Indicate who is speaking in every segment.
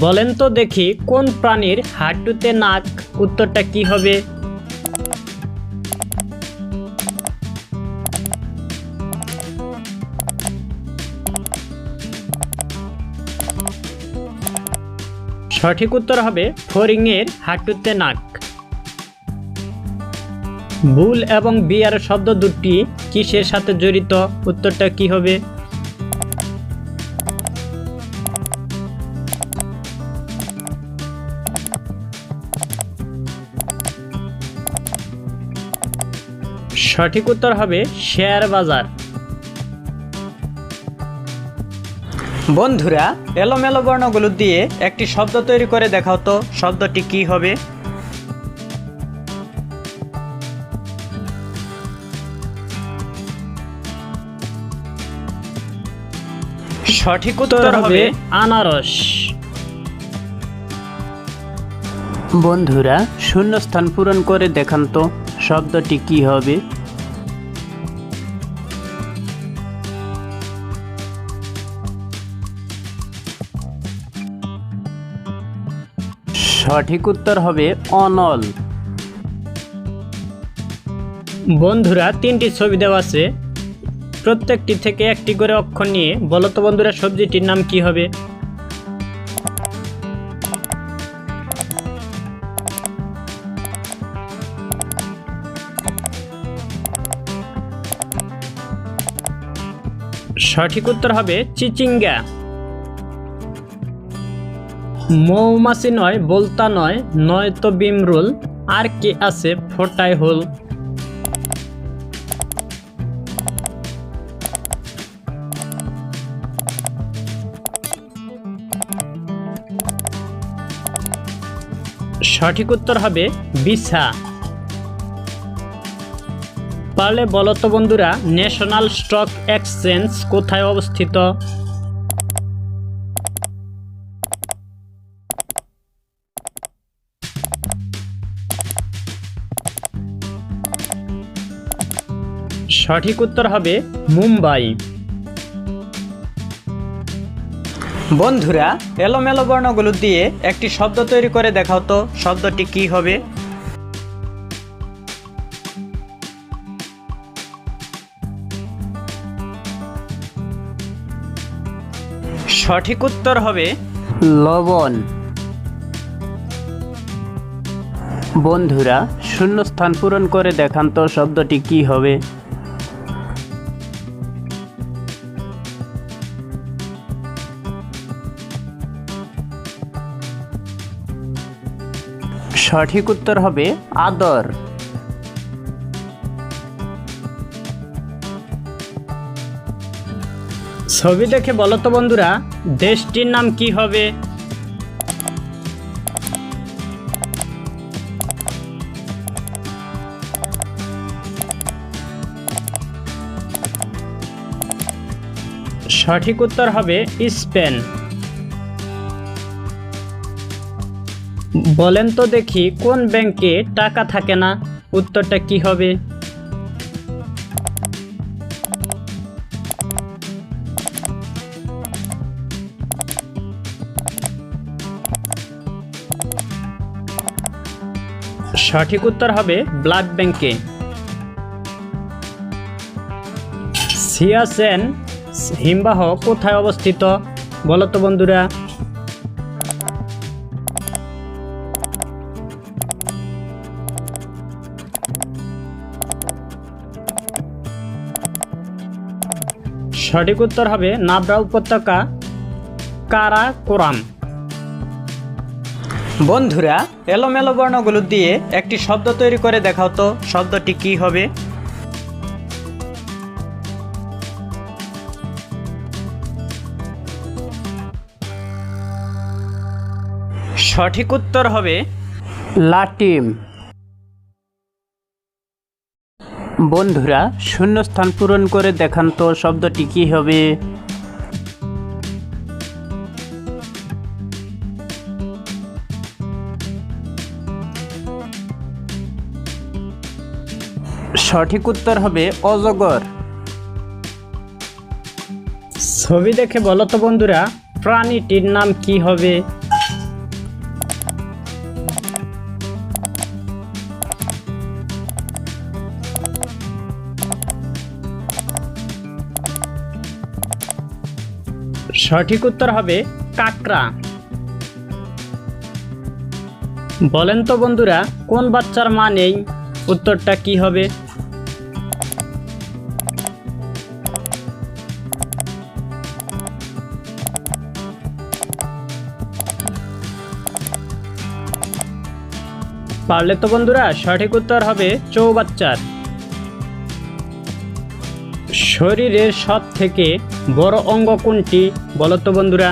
Speaker 1: বলেন তো দেখি কোন প্রাণীর হাঁটুতে নাক, উত্তরটা কি হবে? সঠিক উত্তর হবে ফড়িংয়ের হাঁটুতে নাক। বুল এবং বিয়ার শব্দ দুটি কিসের সাথে জড়িত? উত্তরটা কি হবে? সঠিক উত্তর হবে শেয়ার বাজার। বন্ধুরা এলোমেলো বর্ণগুলো দিয়ে একটি শব্দ তৈরি করে দেখাও তো শব্দটি কি হবে? সঠিক উত্তর হবে আনারস। বন্ধুরা শূন্যস্থান পূরণ করে দেখান তো শব্দটি কি হবে? সঠিক উত্তর হবে অনল। বন্ধুরা, তিনটি ছবি দেওয়া আছে। প্রত্যেকটি থেকে একটি করে অক্ষর নিয়ে বলো তো বন্ধুরা সবজিটির নাম কি হবে? সঠিক উত্তর হবে চিচিঙ্গা। মৌমাছি নয়, বলতা নয় নয় তো বিমরুল আর কি আছে? ফোটায় হোল। সঠিক উত্তর হবে বিছা। পারলে বলো তো বন্ধুরা, ন্যাশনাল স্টক এক্সচেঞ্জ কোথায় অবস্থিত? সঠিক উত্তর হবে মুম্বাই। বন্ধুরা, এলোমেলো বর্ণগুলো দিয়ে একটি শব্দ তৈরি করে দেখাও তো, শব্দটি কি হবে? সঠিক উত্তর হবে লবণ। বন্ধুরা, শূন্যস্থান পূরণ করে দেখান তো শব্দটি কি হবে। সঠিক উত্তর হবে আদর। ছবি দেখে বলো তো বন্ধুরা, দেশটির নাম কি হবে? সঠিক উত্তর হবে স্পেন। বলেন তো দেখি, কোন ব্যাংকে টাকা থাকে না? উত্তরটা কি হবে? সঠিক উত্তর হবে ব্লাড ব্যাংকে। সিয়াসেন হিমবাহ কোথায় অবস্থিত? বলতো বন্ধুরা। সঠিক উত্তর হবে নাবরা উপত্যকা কারা কোরাম বন্ধুরা, এলোমেলো বর্ণগুলো দিয়ে একটি শব্দ তৈরি করে দেখাও তো, শব্দটি কি হবে? সঠিক উত্তর হবে, লাটিম। বন্ধুরা, শূন্যস্থান পূরণ করে দেখান তো শব্দটি কি হবে। সঠিক উত্তর হবে অজগর। ছবি দেখে বলো তো বন্ধুরা, প্রাণীটির নাম কি হবে? সঠিক উত্তর হবে কাকরা বলেন তো বন্ধুরা, কোন বাচ্চার মা নেই? উত্তরটা কি হবে? পারলে তো বন্ধুরা, সঠিক উত্তর হবে চৌবাচ্চার। শরীরের সব থেকে বড় অঙ্গ কোনটি? বলো তো বন্ধুরা।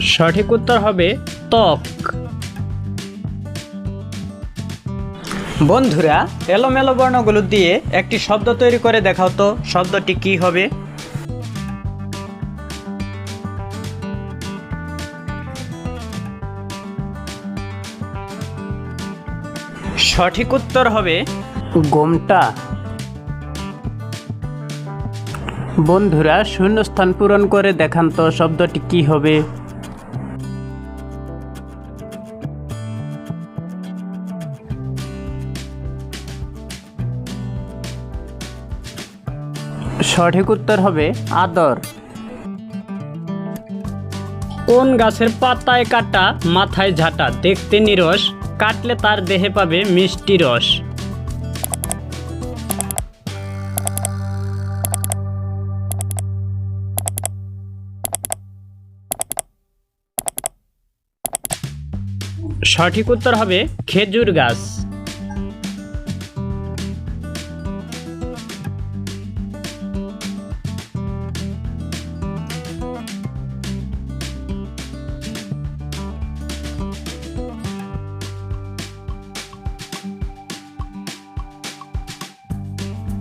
Speaker 1: সঠিক উত্তর হবে ত্বক। বন্ধুরা, এলোমেলো বর্ণগুলো দিয়ে একটি শব্দ তৈরি করে দেখাও তো, শব্দটি কি হবে? সঠিক উত্তর হবে গোমটা। বন্ধুরা শূন্যস্থান পূরণ করে দেখান তো শব্দটি কি হবে। সঠিক উত্তর হবে আদর। কোন গাছের পাতায় কাটা মাথায় ঝাঁটা? দেখতে নিরস। কাটলে তার দেহে পাবে মিষ্টি রস। সঠিক উত্তর হবে খেজুর গাছ।